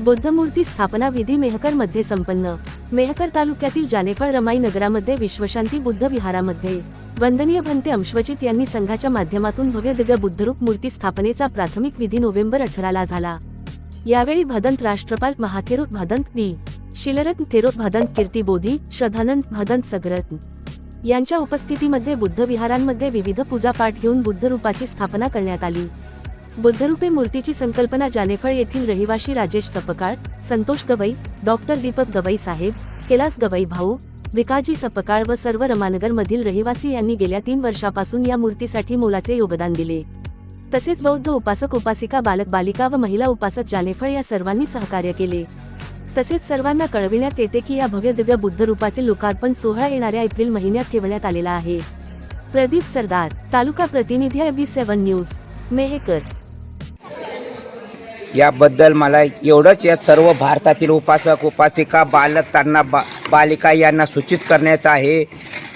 बुद्धमूर्ती स्थापना विधी मेहकरमध्ये संपन्न. मेहकर तालुक्यातील जानेफळ रमाई नगरामध्ये विश्वशांती बुद्ध विहारामध्ये. वंदनीय भंते अंशवचित यांनी संघाच्या माध्यमातून भव्य दिव्य बुद्धरूप मूर्ती स्थापनेचा प्राथमिक विधी नोव्हेंबर अठराला झाला. यावेळी भदंत राष्ट्रपाल महाथेरुत भदंत डी. शिलरत्न थेरोत भदंत कीर्ती बोधी श्रद्धानंद भदंत सगरत्न यांच्या उपस्थितीमध्ये बुद्ध विहारांमध्ये विविध पूजापाठ घेऊन बुद्धरूपाची स्थापना करण्यात आली. बुद्धरूपी मूर्तीची संकल्पना जानेफळ येथील रहिवाशी राजेश सपकाळ संतोष गवई डॉक्टर दीपक गवई साहेब कैलास गवई भाऊ विकाजी सपकाळ व सर्व रमानगर मधील रहिवासी यांनी गेल्या तीन वर्षापासून या मूर्तीसाठी मोलाचे योगदान दिले. तसेच बौद्ध उपासक उपासिका बालक बालिका व महिला उपासक जानेफळ या सर्वांनी सहकार्य केले. तसेच सर्वांना कळविण्यात येते की या भव्य दिव्य बुद्ध रूपाचे लोकार्पण सोहळा येणाऱ्या एप्रिल महिन्यात ठेवण्यात आलेला आहे. प्रदीप सरदार तालुका प्रतिनिधी बी सेव्हन न्यूज मेहेकर. याबद्दल मला एवढंच या सर्व भारतातील उपासक उपासिका बालक त्यांना बा बालिका यांना सूचित करण्यात आहे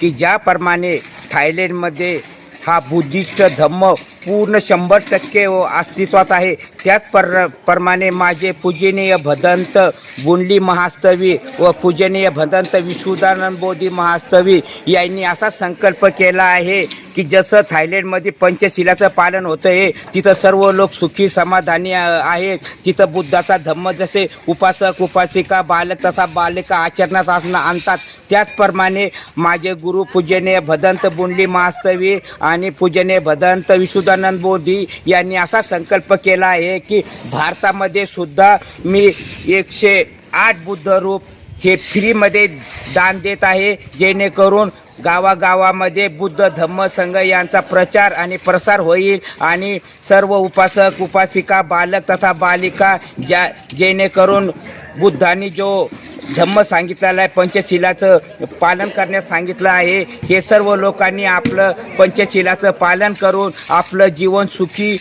की ज्याप्रमाणे थायलंडमध्ये हा बुद्धिस्ट धम्म पूर्ण शंभर टक्के अस्तित्वात आहे. त्याच पर प्रमाणे माझे पूजनीय भदंत बुंडली महास्तवी व पूजनीय भदंत विश्वदानंद बोधी महास्तवी यांनी असा संकल्प केला आहे की जसं थायलंडमध्ये पंचशिलाचं पालन होतं आहे तिथं सर्व लोक सुखी समाधानी आहेत. तिथं बुद्धाचा धम्म जसे उपासक उपासिका बालक तसा बालिका आचरणात असणं आणतात. त्याचप्रमाणे माझे गुरु पूजनीय भदंत बुंडली महास्तवी आणि पूजनीय भदंत विशुद्धानंद बोधी यांनी असा संकल्प केला आहे की भारतामध्ये सुद्धा मी एकशे आठ बुद्ध रूप हे फ्रीमध्ये दान देत आहे जेणेकरून गावागावामध्ये बुद्ध धम्म संघ यांचा प्रचार आणि प्रसार होईल आणि सर्व उपासक उपासिका बालक तथा बालिका ज्या जेणेकरून बुद्धांनी जो धम्म सांगितलेला आहे पंचशिलाचं पालन करण्यास सांगितलं आहे. हे सर्व लोकांनी आपलं पंचशिलाचं पालन करून आपलं जीवन सुखी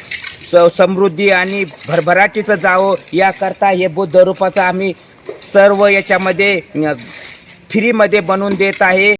स- समृद्धी आणि भरभराटीचं जावं याकरता हे बुद्ध रूपाचं आम्ही सर्व याच्यामध्ये फ्रीमध्ये बनवून देत आहे.